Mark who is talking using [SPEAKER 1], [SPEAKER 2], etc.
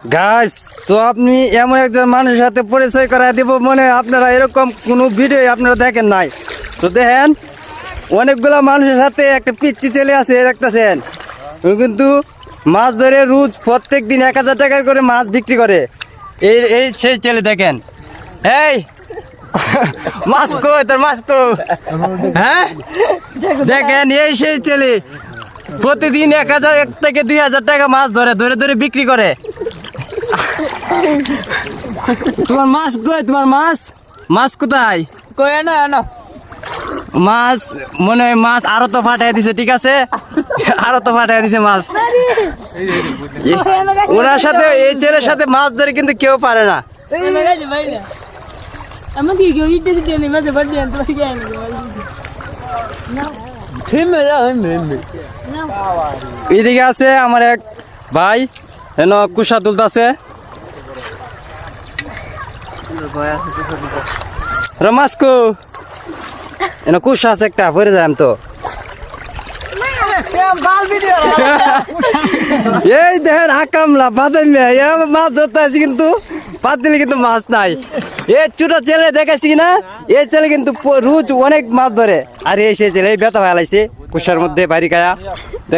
[SPEAKER 1] Guys তো আপনি এমন একজন মানুষের সাথে পরিচয় করায় দিব মনে আপনারা এরকম কোনো ভিডিও আপনারা দেখেন নাই। তো দেখেন, অনেকগুলা মানুষের সাথে একটা পিচ্ছি ছেলে আছে দেখতেছেন। ও কিন্তু মাছ ধরে রোজ প্রত্যেক দিন এক হাজার টাকা করে মাছ বিক্রি করে। এই এই সেই ছেলে দেখেন। এই, মাছ কো তোর মাছ কো হ্যাঁ? দেখেন, এই সেই ছেলে। প্রতিদিন এক হাজার, এক থেকে দুই হাজার টাকা মাছ ধরে ধরে ধরে বিক্রি করে। তোমার মাছ কই? তোমার মাছ? মাছ কোথায়?
[SPEAKER 2] কই না না
[SPEAKER 1] মাছ মনে হয় মাছ আরও তো ফাটাই দিছে ঠিক আছে? আরও তো ফাটাই দিছে মাছ। ওনার সাথে এই ছেলের সাথে মাছ ধরে কিন্তু কেউ পারে না। এইদিকে আছে আমার এক ভাই। এন কুসা তুলতাছে রমাসকু। এন কুসা আছে একটা পরে যাই তো। এই দেখেন আকামলা বাদামি মাছ ধরতে আছে কিন্তু পাত দিলে কিন্তু মাছ নাই। এই ছোট ছেলে দেখাচ্ছি না এই ছেলে কিন্তু রোজ অনেক মাছ ধরে। আর, এই সেই ছেলে, এই বেতা ফেলাইছে কুসার মধ্যে বাড়ি দেখ